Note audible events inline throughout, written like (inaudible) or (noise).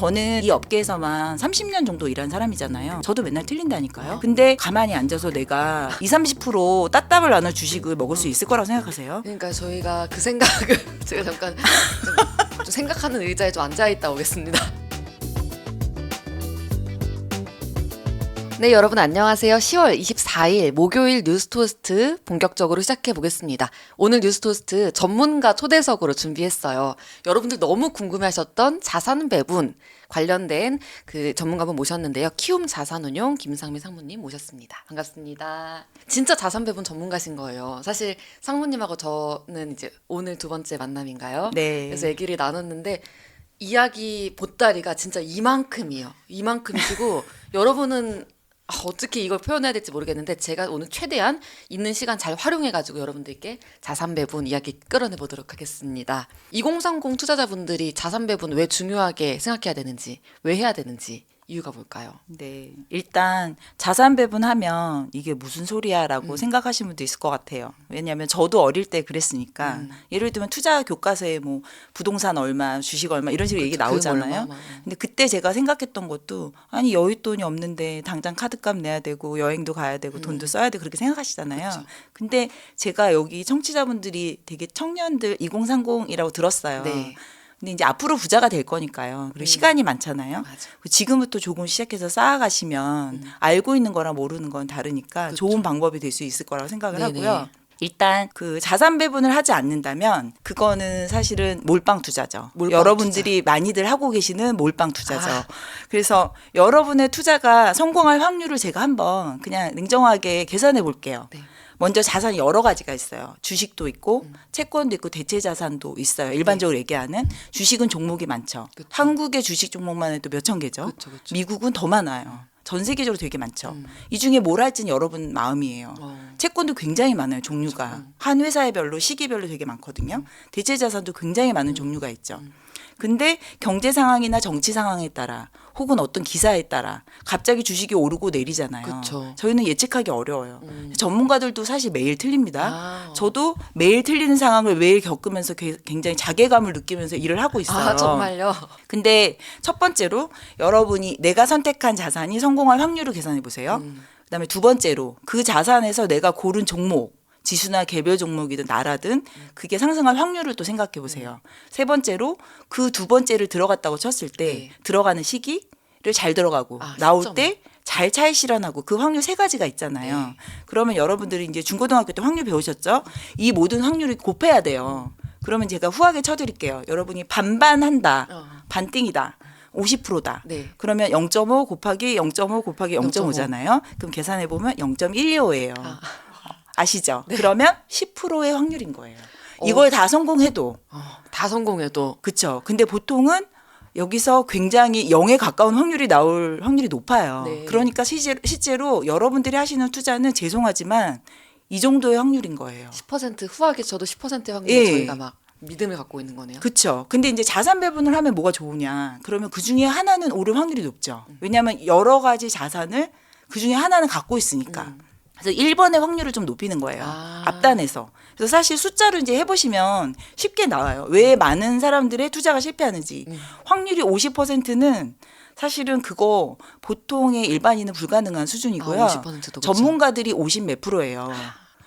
저는 이 업계에서만 30년 정도 일한 사람이잖아요. 저도 맨날 틀린다니까요. 근데 가만히 앉아서 내가 20, 30% 따따블 나눠 주식을 먹을 수 있을 거라고 생각하세요? 그러니까 저희가 그 생각을 (laughs) 제가 잠깐 좀, 좀 생각하는 의자에 좀 앉아 있다 오겠습니다. 네, 여러분 안녕하세요. 10월 24일 목요일 뉴스토스트 본격적으로 시작해 보겠습니다. 오늘 뉴스토스트 전문가 초대석으로 준비했어요. 여러분들 너무 궁금해하셨던 자산 배분 관련된 그 전문가분 모셨는데요. 키움 자산운용 김상민 상무님 모셨습니다. 반갑습니다. 진짜 자산 배분 전문가신 거예요. 사실 상무님하고 저는 이제 오늘 두 번째 만남인가요? 네. 그래서 얘기를 나눴는데 이야기 보따리가 진짜 이만큼이에요. 이만큼이시고 (laughs) 여러분은 아, 어떻게 이걸 표현해야 될지 모르겠는데 제가 오늘 최대한 있는 시간 잘 활용해가지고 여러분들께 자산 배분 이야기 끌어내 보도록 하겠습니다. 2030 투자자분들이 자산 배분 왜 중요하게 생각해야 되는지, 왜 해야 되는지 이유가 뭘까요? 네. 일단 자산 배분하면 이게 무슨 소리야라고 음. 생각하시는 분도 있을 것 같아요. 왜냐하면 저도 어릴 때 그랬으니까. 음. 예를 들면 투자 교과서에 뭐 부동산 얼마, 주식 얼마 이런 식으로 얘기 그거 나오잖아요. 얼마. 근데 그때 제가 생각했던 것도 아니 여윳돈이 없는데 당장 카드값 내야 되고 여행도 가야 되고 돈도 써야 되고 그렇게 생각하시잖아요. 음. 그쵸. 근데 제가 여기 청취자분들이 되게 청년들 2030이라고 들었어요. 네. 근데 이제 앞으로 부자가 될 거니까요. 그리고 시간이 많잖아요. 맞아. 지금부터 조금 시작해서 쌓아가시면 알고 있는 거랑 모르는 건 다르니까 그쵸. 좋은 방법이 될 수 있을 거라고 생각을 네네. 하고요. 일단 그 자산 배분을 하지 않는다면 그거는 사실은 몰빵 투자죠. 몰빵 여러분들이 많이들 하고 계시는 몰빵 투자죠. 아. 그래서 여러분의 투자가 성공할 확률을 제가 한번 그냥 냉정하게 계산해 볼게요. 네. 먼저 자산이 여러 가지가 있어요. 주식도 있고 음. 채권도 있고 대체 자산도 있어요. 일반적으로 얘기하는 주식은 종목이 많죠. 네. 그쵸. 한국의 주식 종목만 해도 몇 천 개죠. 그쵸, 그쵸. 미국은 더 많아요. 전 세계적으로 되게 많죠. 음. 이 중에 뭘 할지는 여러분 마음이에요. 어. 채권도 굉장히 많아요, 종류가. 음. 한 회사별로 시기별로 되게 많거든요. 대체 자산도 굉장히 많은 종류가 있죠. 근데 경제 상황이나 정치 상황에 따라 혹은 어떤 기사에 따라 갑자기 주식이 오르고 내리잖아요. 그쵸. 저희는 예측하기 어려워요. 음. 전문가들도 사실 매일 틀립니다. 아. 저도 매일 틀리는 상황을 매일 겪으면서 게- 굉장히 자괴감을 느끼면서 일을 하고 있어요. 아 정말요? 근데 첫 번째로 여러분이 내가 선택한 자산이 성공할 확률을 계산해 보세요. 음. 그다음에 두 번째로 그 자산에서 내가 고른 종목 지수나 개별 종목이든 나라든 그게 상승할 확률을 또 생각해 보세요. 세 번째로 그 두 번째를 들어갔다고 쳤을 때 네. 들어가는 시기를 잘 들어가고 아, 나올 시점. 때잘 차익 실현하고 그 확률 세 가지가 있잖아요. 네. 그러면 여러분들이 이제 중고등학교 때 확률 배우셨죠? 이 모든 확률이 곱해야 돼요. 그러면 제가 후하게 쳐드릴게요. 여러분이 반반 한다. 어. 반띵이다. 50%다. 네. 그러면 0.5 곱하기 0.5 곱하기 0.5. 0.5잖아요. 그럼 계산해 보면 0.125예요. 아. 아시죠? 그러면 10%의 확률인 거예요. 어. 이걸 다 성공해도 어, 다 성공해도 그렇죠. 근데 보통은 여기서 굉장히 0에 가까운 확률이 나올 확률이 높아요. 네. 그러니까 실제로, 실제로 여러분들이 하시는 투자는 죄송하지만 이 정도의 확률인 거예요. 10% 후하게 저도 10%의 확률 예. 저희가 막 믿음을 갖고 있는 거네요. 그렇죠. 근데 이제 자산 배분을 하면 뭐가 좋으냐? 그러면 그 중에 하나는 오를 확률이 높죠. 왜냐하면 여러 가지 자산을 그 중에 하나는 갖고 있으니까. 그래서 1번의 확률을 좀 높이는 거예요. 아. 앞단에서. 그래서 사실 숫자로 이제 해보시면 쉽게 나와요. 왜 많은 사람들의 투자가 실패하는지. 음. 확률이 50%는 사실은 그거 보통의 일반인은 불가능한 수준이고요. 아, 50%도 그쵸. 전문가들이 50 몇 프로예요.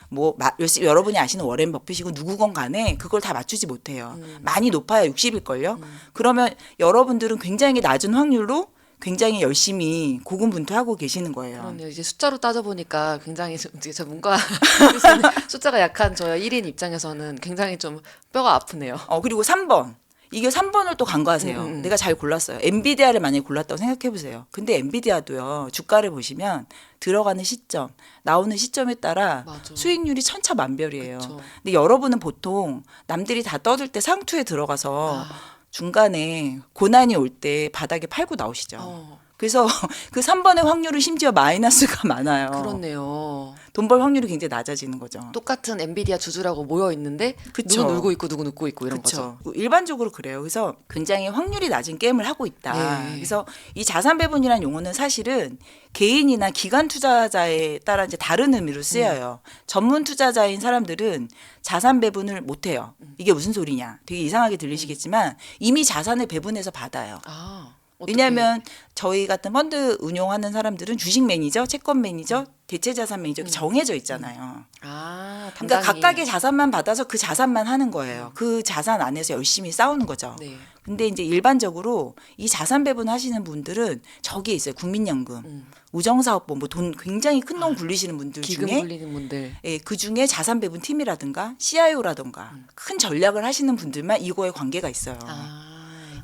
뭐 마- 여러분이 아시는 워렌 버핏이고 누구건 간에 그걸 다 맞추지 못해요. 음. 많이 높아야 60일걸요. 그러면 여러분들은 굉장히 낮은 확률로 굉장히 열심히 고군분투하고 계시는 거예요. 그럼요. 이제 숫자로 따져 보니까 굉장히 좀 이제 저 문과 (laughs) 숫자가 약한 저 1인 입장에서는 굉장히 좀 뼈가 아프네요. 어 그리고 3번. 이게 3번을 또 간과하세요. 음, 음. 내가 잘 골랐어요. 엔비디아를 만약에 골랐다고 생각해 보세요. 근데 엔비디아도요. 주가를 보시면 들어가는 시점, 나오는 시점에 따라 맞아. 수익률이 천차만별이에요. 그쵸. 근데 여러분은 보통 남들이 다 떠들 때 상투에 들어가서 아. 중간에 고난이 올 때 바닥에 팔고 나오시죠. 어, 그래서 (laughs) 그 3번의 확률은 심지어 마이너스가 (laughs) 많아요. 그렇네요. 돈 벌 확률이 굉장히 낮아지는 거죠. 똑같은 엔비디아 주주라고 모여 있는데 그쵸. 누구 울고 있고 누구 눕고 있고 이런 거죠. 그렇죠. 일반적으로 그래요. 그래서 굉장히 확률이 낮은 게임을 하고 있다. 네. 그래서 이 자산 배분이라는 용어는 사실은 개인이나 기관 투자자에 따라 이제 다른 의미로 쓰여요. 전문 투자자인 사람들은 자산 배분을 못 해요. 이게 무슨 소리냐? 되게 이상하게 들리시겠지만 이미 자산을 배분해서 받아요. 아, 왜냐하면 저희 같은 펀드 운용하는 사람들은 주식 매니저, 채권 매니저, 대체 자산 매니저 이렇게 정해져 있잖아요. 아, 그러니까 담당이. 각각의 자산만 받아서 그 자산만 하는 거예요. 그 자산 안에서 열심히 싸우는 거죠. 네. 근데 이제 일반적으로 이 자산 배분 하시는 분들은 저기에 있어요. 국민연금, 음. 우정사업본부 돈 굉장히 큰 돈 굴리시는 분들 기금 중에 굴리는 분들. 예, 그 중에 자산 배분 팀이라든가 CIO라든가 음. 큰 전략을 하시는 분들만 이거에 관계가 있어요. 아.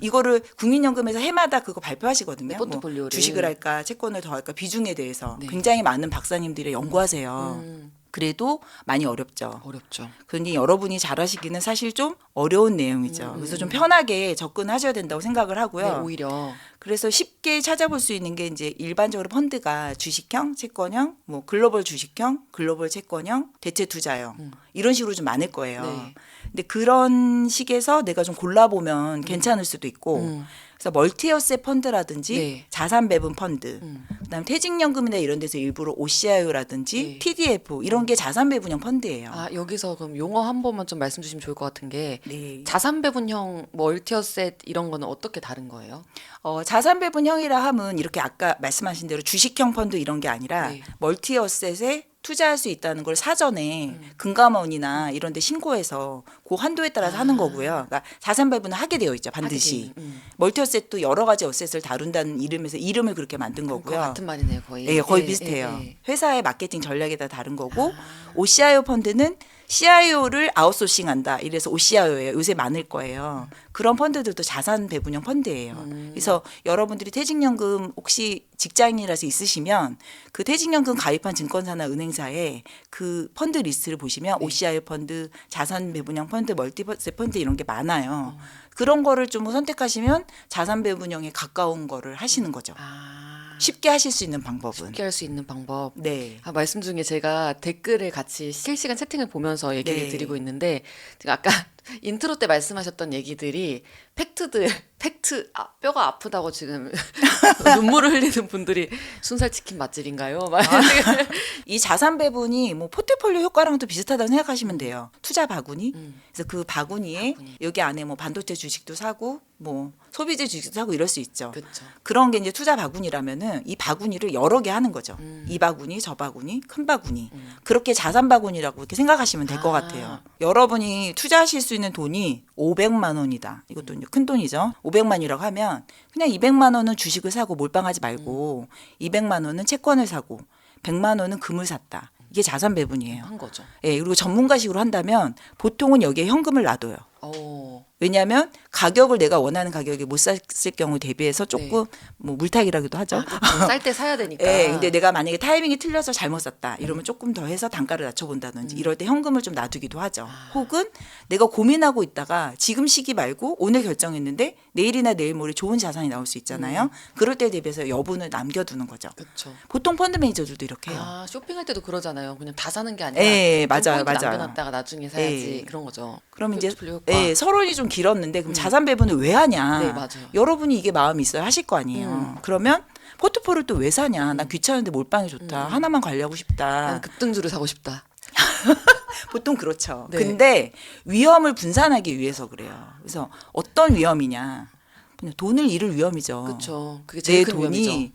이거를 국민연금에서 해마다 그거 발표하시거든요. 네, 뭐 포트폴리오를. 주식을 할까, 채권을 더 할까 비중에 대해서 네. 굉장히 많은 박사님들이 연구하세요. 음, 그래도 많이 어렵죠. 어렵죠. 그러니 여러분이 잘하시기는 사실 좀 어려운 내용이죠. 그래서 좀 편하게 접근하셔야 된다고 생각을 하고요. 음. 네, 오히려 그래서 쉽게 찾아볼 수 있는 게 이제 일반적으로 펀드가 주식형, 채권형, 뭐 글로벌 주식형, 글로벌 채권형, 대체 투자형 이런 식으로 좀 많을 거예요. 음. 네. 근데 그런 식에서 내가 좀 골라보면 괜찮을 수도 있고 음. 그래서 멀티어세 펀드라든지 네. 자산 배분 펀드, 음. 그다음 에 퇴직연금이나 이런 데서 일부러 OCIO라든지 네. TDF 이런 게 자산 배분형 펀드예요. 아, 여기서 그럼 용어 한 번만 좀 말씀 주시면 좋을 것 같은 게 네. 자산 배분형 멀티어셋 이런 거는 어떻게 다른 거예요? 어, 자산 배분형이라 함은 이렇게 아까 말씀하신 대로 주식형 펀드 이런 게 아니라 네. 멀티어셋에 투자할 수 있다는 걸 사전에 음. 금감원이나 이런 데 신고해서 그 한도에 따라서 하는 거고요. 그러니까 자산 배분을 하게 되어 있죠. 반드시. 아. 음. 멀티 어셋도 여러 가지 어셋을 다룬다는 이름에서 이름을 그렇게 만든 거고요. 같은 말이네요, 거의. 예, 거의 예, 비슷해요. 예, 예. 회사의 마케팅 전략에 따라 다른 거고 아. OCIO 펀드는 CIO를 아웃소싱한다. 이래서 OCIO예요. 요새 많을 거예요. 그런 펀드들도 자산 배분형 펀드예요. 음. 그래서 여러분들이 퇴직연금 혹시 직장인이라서 있으시면 그 퇴직연금 가입한 증권사나 은행사에 그 펀드 리스트를 보시면 네. OCIO 펀드, 자산 배분형 펀드, 멀티버스 펀드 이런 게 많아요. 어. 그런 거를 좀 선택하시면 자산 배분형에 가까운 거를 하시는 거죠. 아, 쉽게 하실 수 있는 방법은. 쉽게 할 수 있는 방법. 네. 아, 말씀 중에 제가 댓글을 같이 실시간 채팅을 보면서 얘기를 네. 드리고 있는데 제가 아까 인트로 때 말씀하셨던 얘기들이 팩트들 (laughs) 팩트 아, 뼈가 아프다고 지금 (laughs) 눈물을 흘리는 분들이 순살 치킨 맛집인가요? 막이 자산 배분이 뭐 포트폴리오 효과랑도 비슷하다고 생각하시면 돼요. 투자 바구니. 음. 그래서 그 바구니에 바구니. 여기 안에 뭐 반도체 주식도 사고 뭐 소비재 주식도 사고 이럴 수 있죠. 그렇죠. 그런 게 이제 투자 바구니라면은 이 바구니를 여러 개 하는 거죠. 음. 이 바구니, 저 바구니, 큰 바구니. 그렇게 자산 바구니라고 이렇게 생각하시면 될것 아. 같아요. 여러분이 투자하실 수 있는 돈이 500만 원이다. 이것도 이제 큰 돈이죠. 500만이라고 하면 그냥 200만 원은 주식을 사고 몰빵하지 말고 200만 원은 채권을 사고 100만 원은 금을 샀다. 이게 자산 배분이에요. 한 거죠. 예, 그리고 전문가식으로 한다면 보통은 여기에 현금을 놔둬요. 어. 왜냐하면 가격을 내가 원하는 가격에 못 샀을 경우 대비해서 조금 네. 뭐 물타기라기도 하죠. 쌀 때 사야 되니까. 예, 근데 내가 만약에 타이밍이 틀려서 잘못 샀다. 이러면 조금 더 해서 단가를 낮춰본다든지 이럴 때 현금을 좀 놔두기도 하죠. 혹은 내가 고민하고 있다가 지금 시기 말고 오늘 결정했는데 내일이나 내일 모레 좋은 자산이 나올 수 있잖아요. 그럴 때 대비해서 여분을 남겨두는 거죠. 그렇죠. 보통 펀드 매니저들도 이렇게 해요. 아 쇼핑할 때도 그러잖아요. 그냥 다 사는 게 아니라 예, 좀 맞아요, 맞아요. 남겨놨다가 나중에 사야지 예. 그런 거죠. 그럼 이제. 예, 서론이 좀 길었는데 그럼 자산 배분을 왜 하냐? 네, 맞아요. 여러분이 이게 마음이 있어야 하실 거 아니에요. 음. 그러면 포트폴리오 또왜 사냐? 나 귀찮은데 몰빵이 좋다. 음. 하나만 관리하고 싶다. 나는 급등주를 사고 싶다. (laughs) 보통 그렇죠. 네. 근데 위험을 분산하기 위해서 그래요. 그래서 어떤 위험이냐? 그냥 돈을 잃을 위험이죠. 그렇죠. 그게 내 제일 큰 돈이 위험이죠.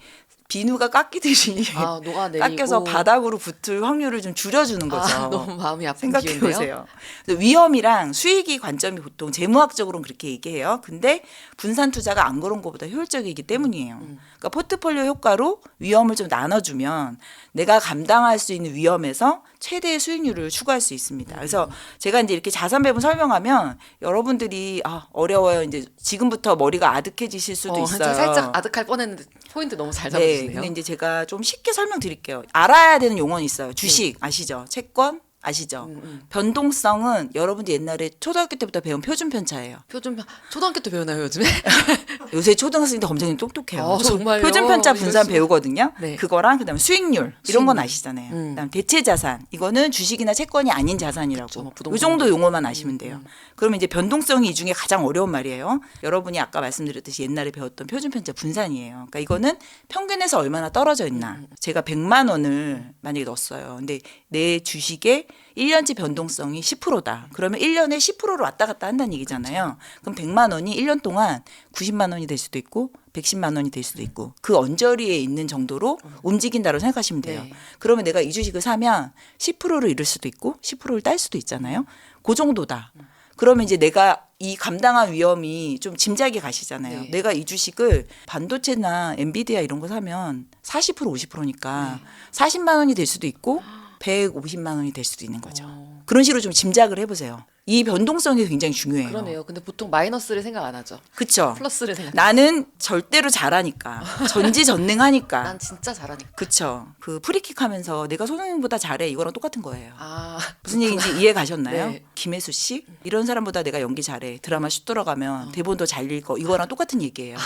비누가 깎이듯이 아 깎여서 바닥으로 붙을 확률을 좀 줄여주는 거죠. 아, 너무 마음이 아픈 생각해. 보세요. 위험이랑 수익이 관점이 보통 재무학적으로는 그렇게 얘기해요. 근데 분산 투자가 안 그런 것보다 효율적이기 때문이에요. 음. 그러니까 포트폴리오 효과로 위험을 좀 나눠주면 내가 감당할 수 있는 위험에서 최대의 수익률을 추구할 수 있습니다. 그래서 제가 이제 이렇게 자산 배분 설명하면 여러분들이 아 어려워요. 이제 지금부터 머리가 아득해지실 수도 어, 있어요. 저 살짝 아득할 뻔했는데 포인트 너무 잘 네, 잡으시네 요. 근데 이제 제가 좀 쉽게 설명드릴게요. 알아야 되는 용어는 있어요. 주식 아시죠? 채권 아시죠? 음, 음. 변동성은 여러분들 옛날에 초등학교 때부터 배운 표준 편차예요. 표준 편- 초등학교 때 배우나요 요즘에? (laughs) 요새 초등학생들 엄청 똑똑해요. 어, 초- 정말요? 표준 편차 분산. 배우거든요. 네. 그거랑 그다음에 수익률 이런 건 수익률. 아시잖아요. 음. 그다음 대체 자산 이거는 주식이나 채권이 아닌 자산이라고. 그쵸, 뭐이 부동산. 정도 용어만 아시면 돼요. 음. 그러면 이제 변동성이 이 중에 가장 어려운 말이에요. 여러분이 아까 말씀드렸듯이 옛날에 배웠던 표준 편차 분산이에요. 그러니까 이거는 평균에서 얼마나 떨어져 있나. 음. 제가 100만 원을 만약에 넣었어요. 근데 내 주식에 1년치 변동성이 10%다. 그러면 1년에 10%로 왔다 갔다 한다는 얘기잖아요. 그럼 100만 원이 1년 동안 90만 원이 될 수도 있고 110만 원이 될 수도 있고 그 언저리에 있는 정도로 움직인다고 생각하시면 돼요. 네. 그러면 내가 이 주식을 사면 10%를 잃을 수도 있고 10%를 딸 수도 있잖아요. 그 정도다. 그러면 이제 내가 이 감당한 위험이 좀 짐작이 가시잖아요. 네. 내가 이 주식을 반도체나 엔비디아 이런 거 사면 40% 50%니까 네. 40만 원이 될 수도 있고 150만 원이 될 수도 있는 거죠. 어. 그런 식으로 좀 짐작을 해보세요. 이 변동성이 굉장히 중요해요. 그러네요. 근데 보통 마이너스를 생각 안 하죠. 그쵸? 플러스를 생각. 나는 절대로 잘하니까 전지전능하니까. (laughs) 난 진짜 잘하니까. 그쵸? 그 프리킥 하면서 내가 손흥민보다 잘해 이거랑 똑같은 거예요. 아 무슨 얘기인지 이해 가셨나요? 네. 김혜수 씨 이런 사람보다 내가 연기 잘해 드라마 슛 들어가면 대본도 잘 읽어 이거랑 똑같은 얘기예요.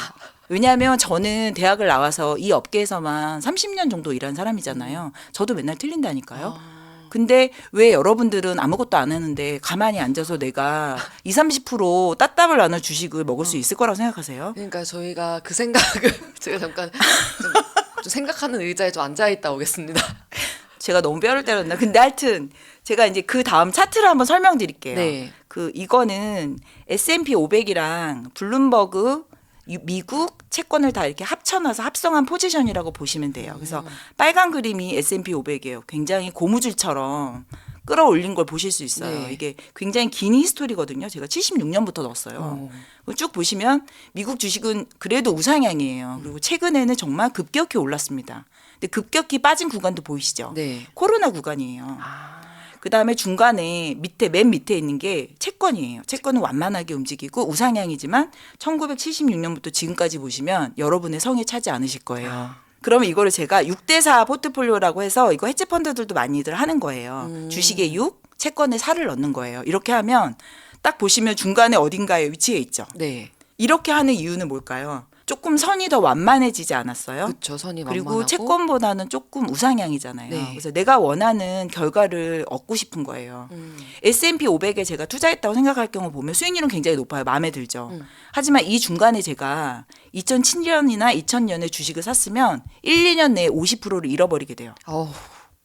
왜냐하면 저는 대학을 나와서 이 업계에서만 30년 정도 일한 사람이잖아요. 저도 맨날 틀린다니까요. 근데 왜 여러분들은 아무것도 안 하는데 가만히 앉아서 내가 20, 30% 따따블 나는 주식을 먹을 수 있을 거라고 생각하세요? 그러니까 저희가 그 생각을 (laughs) 제가 잠깐 좀, 좀 생각하는 의자에 좀 앉아 있다 오겠습니다. (laughs) 제가 너무 뼈를 때렸나? 근데 하여튼 제가 이제 그 다음 차트를 한번 설명드릴게요. 네. 그 이거는 S&P 500이랑 블룸버그 유- 미국 채권을 다 이렇게 합쳐놔서 합성한 포지션이라고 보시면 돼요. 그래서 빨간 그림이 S&P 500이에요. 굉장히 고무줄처럼 끌어올린 걸 보실 수 있어요. 네. 이게 굉장히 긴 히스토리거든요. 제가 76년부터 넣었어요. 쭉 보시면 미국 주식은 그래도 우상향이에요. 그리고 최근에는 정말 급격히 올랐습니다. 근데 급격히 빠진 구간도 보이시죠? 네. 코로나 구간이에요. 그 다음에 중간에 밑에 맨 밑에 있는 게 채권이에요. 채권은 완만하게 움직이고 우상향이지만 1976년부터 지금까지 보시면 여러분의 성에 차지 않으실 거예요. 그러면 이거를 제가 6대4 포트폴리오라고 해서 이거 헤지 펀드들도 많이들 하는 거예요. 주식에 6, 채권에 4를 넣는 거예요. 이렇게 하면 딱 보시면 중간에 어딘가에 위치해 있죠. 네. 이렇게 하는 이유는 뭘까요? 조금 선이 더 완만해지지 않았어요? 그렇죠. 선이 그리고 만만하고. 채권보다는 조금 우상향이잖아요. 네. 그래서 내가 원하는 결과를 얻고 싶은 거예요. 음. S&P 500에 제가 투자했다고 생각할 경우 보면 수익률은 굉장히 높아요. 마음에 들죠. 음. 하지만 이 중간에 제가 2007년이나 2000년에 주식을 샀으면 1, 2년 내에 50%를 잃어버리게 돼요. 어우,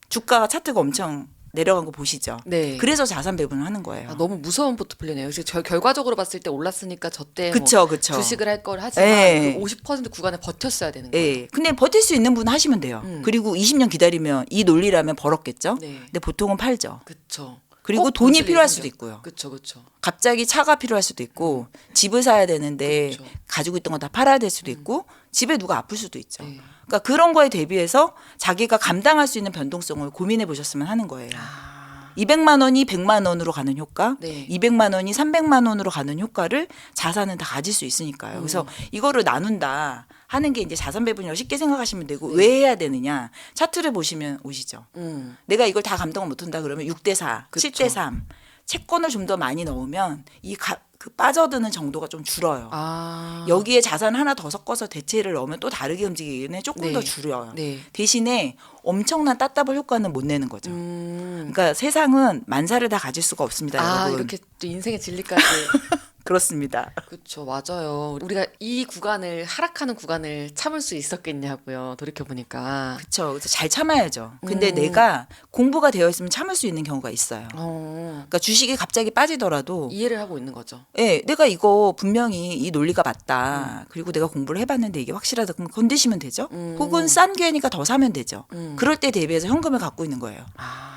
주가가 차트가 엄청 내려간 거 보시죠. 네. 그래서 자산 배분을 하는 거예요. 아, 너무 무서운 포트폴리오네요. 그래서 저 결과적으로 봤을 때 올랐으니까 저때 뭐 그쵸, 그쵸. 주식을 할 걸 하지만 예. 그50% 구간에 버텼어야 되는 거예요. 예. 근데 버틸 수 있는 분 하시면 돼요. 음. 그리고 20년 기다리면 이 논리라면 벌었겠죠. 네. 근데 보통은 팔죠. 그렇죠. 그리고 돈이 필요할 수도 있고요. 그렇죠, 그렇죠. 갑자기 차가 필요할 수도 있고 집을 사야 되는데 그렇죠. 가지고 있던 거 다 팔아야 될 수도 있고 집에 누가 아플 수도 있죠. 네. 그러니까 그런 거에 대비해서 자기가 감당할 수 있는 변동성을 고민해 보셨으면 하는 거예요. 아, 200만 원이 100만 원으로 가는 효과, 네. 200만 원이 300만 원으로 가는 효과를 자산은 다 가질 수 있으니까요. 음. 그래서 이거를 나눈다 하는 게 이제 자산 배분이라고 쉽게 생각하시면 되고 네. 왜 해야 되느냐? 차트를 보시면 오시죠. 음. 내가 이걸 다 감당을 못한다 그러면 6대 4, 그쵸. 7대 3 채권을 좀 더 많이 넣으면 이 그 빠져드는 정도가 좀 줄어요. 아. 여기에 자산 하나 더 섞어서 대체를 넣으면 또 다르게 움직이기는 조금 네. 더 줄여요. 네. 대신에 엄청난 따따블 효과는 못 내는 거죠. 음. 그러니까 세상은 만사를 다 가질 수가 없습니다, 아, 여러분. 이렇게 또 인생의 진리까지. (laughs) 그렇습니다. 그렇죠. 맞아요. 우리가 이 구간을 하락하는 구간을 참을 수 있었겠냐고요. 돌이켜 보니까. 그렇죠. 잘 참아야죠. 근데 음. 내가 공부가 되어 있으면 참을 수 있는 경우가 있어요. 어. 그러니까 주식이 갑자기 빠지더라도 이해를 하고 있는 거죠. 예, 내가 이거 분명히 이 논리가 음. 맞다. 그리고 내가 공부를 해봤는데 이게 확실하다. 그럼 건드시면 되죠. 음. 혹은 싼 괴니까 더 사면 되죠. 음. 그럴 때 대비해서 현금을 갖고 있는 거예요. 아.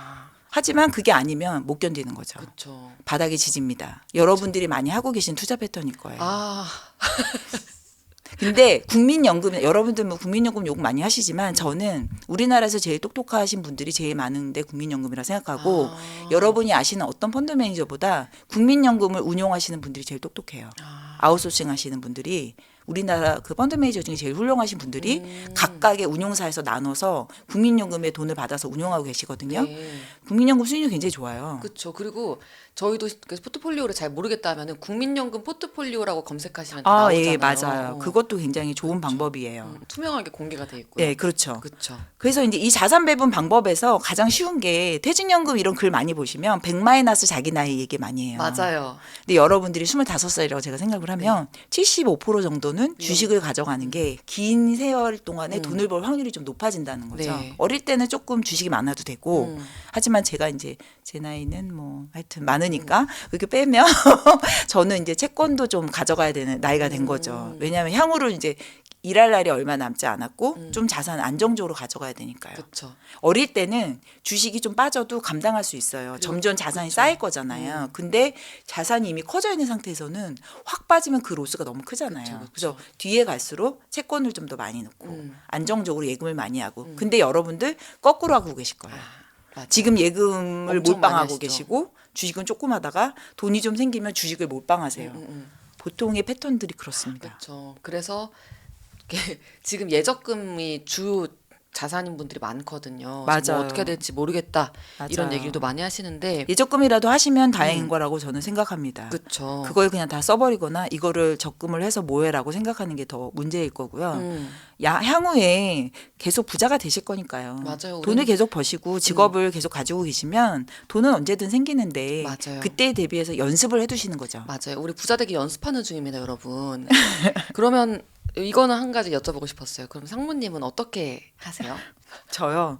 하지만 그게 아니면 못 견디는 거죠. 그렇죠. 바닥이 지집니다. 여러분들이 많이 하고 계신 투자 패턴일 거예요. 아. 근데 국민연금 여러분들 뭐 국민연금 욕 많이 하시지만 저는 우리나라에서 제일 똑똑하신 분들이 제일 많은데 국민연금이라 생각하고 아. 여러분이 아시는 어떤 펀드 매니저보다 국민연금을 운용하시는 분들이 제일 똑똑해요. 아. 아웃소싱 하시는 분들이 우리나라 그 펀드 매니저 중에 제일 훌륭하신 분들이 음. 각각의 운용사에서 나눠서 국민연금에 돈을 받아서 운용하고 계시거든요. 네. 국민연금 수익률 굉장히 좋아요. 그렇죠. 그리고 저희도 그 포트폴리오를 잘 모르겠다 하면은 국민연금 포트폴리오라고 검색하시면 아, 나오잖아요. 예, 맞아요. 그것도 굉장히 좋은 방법이에요. 음, 투명하게 공개가 돼 있고요. 네, 그렇죠. 그렇죠. 그래서 이제 이 자산 배분 방법에서 가장 쉬운 게 퇴직연금 이런 글 많이 보시면 100 마이너스 자기 나이 얘기 많이 해요. 맞아요. 근데 여러분들이 25살이라고 제가 생각을 하면 75% 정도는 거는 주식을 가져가는 게 긴 세월 동안에 돈을 벌 확률이 좀 높아진다는 거죠. 네. 어릴 때는 조금 주식이 많아도 되고 음. 하지만 제가 이제 제 나이는 뭐 하여튼 많으니까 그렇게 빼면 (laughs) 저는 이제 채권도 좀 가져가야 되는 나이가 된 거죠. 왜냐하면 향후로 이제 일할 날이 얼마 남지 않았고 좀 자산 안정적으로 가져가야 되니까요. 그렇죠. 어릴 때는 주식이 좀 빠져도 감당할 수 있어요. 점점 자산이 쌓일 거잖아요. 근데 자산이 이미 커져 있는 상태에서는 확 빠지면 그 로스가 너무 크잖아요. 그쵸, 그쵸. 그래서 뒤에 갈수록 채권을 좀 더 많이 넣고 음. 안정적으로 예금을 많이 하고. 근데 여러분들 거꾸로 하고 계실 거예요. 맞아. 지금 예금을 엄청 많이 몰빵하고 하시죠. 계시고 주식은 조금 하다가 돈이 좀 생기면 주식을 몰빵하세요. 음, 음. 보통의 패턴들이 그렇습니다. 그렇죠. 그래서 이게 (laughs) 지금 예적금이 주 자산인 분들이 많거든요. 그래서 맞아요. 뭐 어떻게 될지 모르겠다 이런 맞아요. 얘기도 많이 하시는데 예적금이라도 하시면 다행인 거라고 저는 생각합니다. 그렇죠. 그걸 그냥 다 써버리거나 이거를 적금을 해서 뭐해라고 생각하는 게 더 문제일 거고요. 음, 야, 향후에 계속 부자가 되실 거니까요. 맞아요. 돈을 계속 버시고 직업을 계속 가지고 계시면 돈은 언제든 생기는데 맞아요. 그때에 대비해서 연습을 해두시는 거죠. 맞아요. 우리 부자 되기 연습하는 중입니다, 여러분. (laughs) 그러면 이거는 한 가지 여쭤보고 싶었어요. 그럼 상무님은 어떻게 하세요? 저요.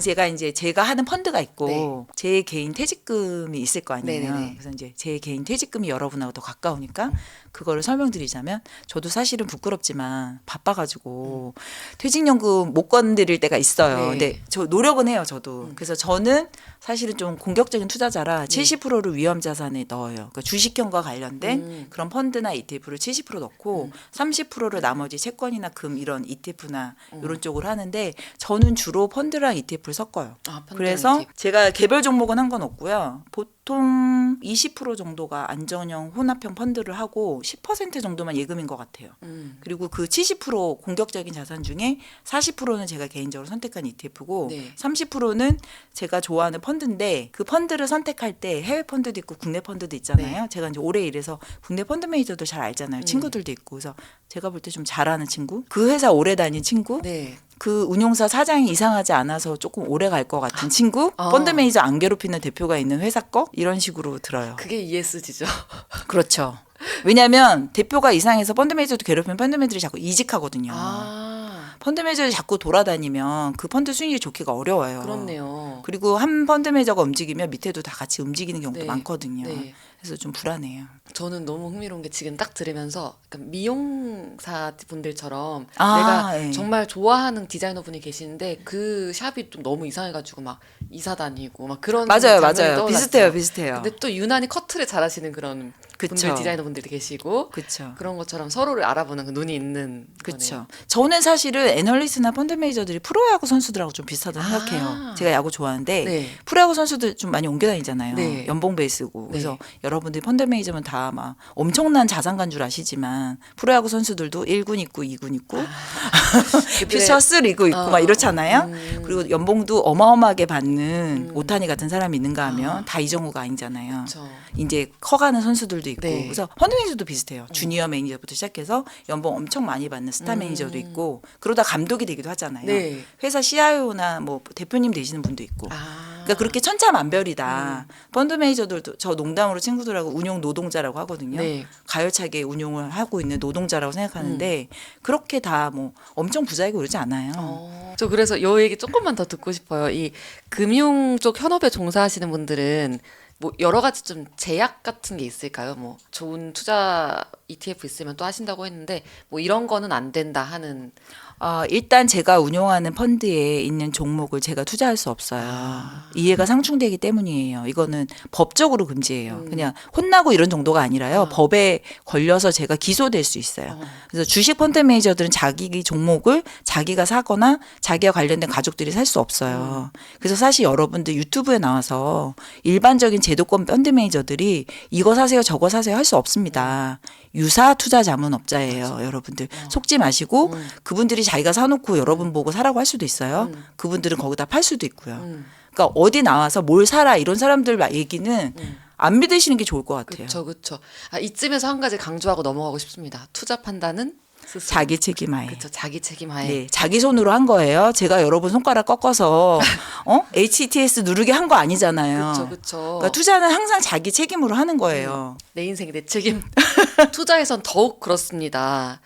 제가 이제 제가 하는 펀드가 있고 네. 제 개인 퇴직금이 있을 거 아니에요. 네네네. 그래서 이제 제 개인 퇴직금이 여러분하고 더 가까우니까 그거를 설명드리자면 저도 사실은 부끄럽지만 바빠가지고 퇴직연금 못 건드릴 때가 있어요. 네. 근데 저 노력은 해요. 저도. 그래서 저는 사실은 좀 공격적인 투자자라 70%를 위험 자산에 넣어요. 그러니까 주식형과 관련된 음. 그런 펀드나 ETF를 70% 넣고 30%를 나머지 채권이나 금 이런 ETF나 이런 쪽으로 하는데 저는 주로 펀드랑 ETF를 섞어요. 아, 그래서 ETF. 제가 개별 종목은 한 건 없고요. 보통 20% 정도가 안전형 혼합형 펀드를 하고 10% 정도만 예금인 것 같아요. 음, 그리고 그 70% 공격적인 자산 중에 40%는 제가 개인적으로 선택한 ETF고 네. 30%는 제가 좋아하는 펀드인데 그 펀드를 선택할 때 해외 펀드도 있고 국내 펀드도 있잖아요. 네. 제가 이제 오래 일해서 국내 펀드 매니저들 잘 알잖아요. 음. 친구들도 있고 그래서 제가 볼 때 좀 잘하는 친구, 그 회사 오래 다닌 친구, 네. 그 운용사 사장이 이상하지 않아서 조금 오래 갈 것 같은 친구, 아. 펀드 매니저 안 괴롭히는 대표가 있는 회사 거 이런 식으로 들어요. 그게 ESG죠. (laughs) 그렇죠. 왜냐하면 대표가 이상해서 펀드 매니저도 괴롭히면 펀드 매니저들이 자꾸 이직하거든요. 아, 펀드 매니저들이 자꾸 돌아다니면 그 펀드 수익이 좋기가 어려워요. 그렇네요. 그리고 한 펀드 매니저가 움직이면 밑에도 다 같이 움직이는 경우도 네. 많거든요. 네. 그래서 좀 불안해요. 저는 너무 흥미로운 게 지금 딱 들으면서 약간 미용사 분들처럼 아, 내가 예. 정말 좋아하는 디자이너 분이 계시는데 그 샵이 좀 너무 이상해가지고 막 이사 다니고 막 그런 맞아요, 맞아요. 떠올랐어요. 비슷해요, 비슷해요. 근데 또 유난히 커트를 잘하시는 그런. 분들 디자이너 분들도 계시고 그렇죠. 그런 것처럼 서로를 알아보는 그 눈이 있는 그렇죠. 저는 사실은 애널리스트나 펀드 매니저들이 프로야구 선수들하고 좀 비슷하다고 아. 생각해요. 제가 야구 좋아하는데 네. 프로야구 선수들 좀 많이 옮겨 다니잖아요. 네. 연봉 베이스고. 네. 그래서 여러분들이 펀드 매니저면 다 막 엄청난 자산가인 줄 아시지만 프로야구 선수들도 1군 있고 2군 있고 (laughs) 퓨처스 리그 있고 어, 막 이렇잖아요. 음. 그리고 연봉도 어마어마하게 받는 오타니 같은 사람이 있는가 하면 다 이정우가 아니잖아요. 그렇죠. 이제 커가는 선수들 도 있고 네. 그래서 펀드 매니저도 비슷해요. 주니어 매니저부터 시작해서 연봉 엄청 많이 받는 스타 매니저도 있고 그러다 감독이 되기도 하잖아요. 음. 네. 회사 CIO나 뭐 대표님 되시는 분도 있고. 아. 그러니까 그렇게 천차만별이다. 펀드 매니저들도 저 농담으로 친구들하고 운용 노동자라고 하거든요. 네. 가열차게 운용을 하고 있는 노동자라고 생각하는데 음. 그렇게 다 뭐 엄청 부자이고 그러지 않아요. 어, 저 그래서 요 얘기 조금만 더 듣고 싶어요. 이 금융 쪽 현업에 종사하시는 분들은 뭐 여러 가지 좀 제약 같은 게 있을까요? 뭐 좋은 투자 ETF 있으면 또 하신다고 했는데 뭐 이런 거는 안 된다 하는 아, 일단 제가 운용하는 펀드에 있는 종목을 제가 투자할 수 없어요. 아. 이해가 상충되기 때문이에요. 이거는 법적으로 금지예요. 음. 그냥 혼나고 이런 정도가 아니라요. 아. 법에 걸려서 제가 기소될 수 있어요. 그래서 주식 펀드 매니저들은 자기 종목을 자기가 사거나 자기와 관련된 가족들이 살 수 없어요. 음. 그래서 사실 여러분들 유튜브에 나와서 일반적인 제도권 펀드 매니저들이 이거 사세요, 저거 사세요 할 수 없습니다. 유사 투자 자문업자예요, 여러분들. 속지 마시고 음. 그분들이 자기가 사놓고 여러분 보고 사라고 할 수도 있어요. 그분들은 거기다 팔 수도 있고요. 음. 그러니까 어디 나와서 뭘 사라 이런 사람들 말 얘기는 안 믿으시는 게 좋을 것 같아요. 그렇죠, 그렇죠. 아, 이쯤에서 한 가지 강조하고 넘어가고 싶습니다. 투자 판단은 스스로. 자기 책임하에. 그렇죠, 자기 책임하에. 네, 자기 손으로 한 거예요. 제가 여러분 손가락 꺾어서 (laughs) 어? HTS 누르게 한 거 아니잖아요. 그렇죠, 그렇죠. 그러니까 투자는 항상 자기 책임으로 하는 거예요. 내 인생 내 책임. (laughs) 투자에선 더욱 그렇습니다.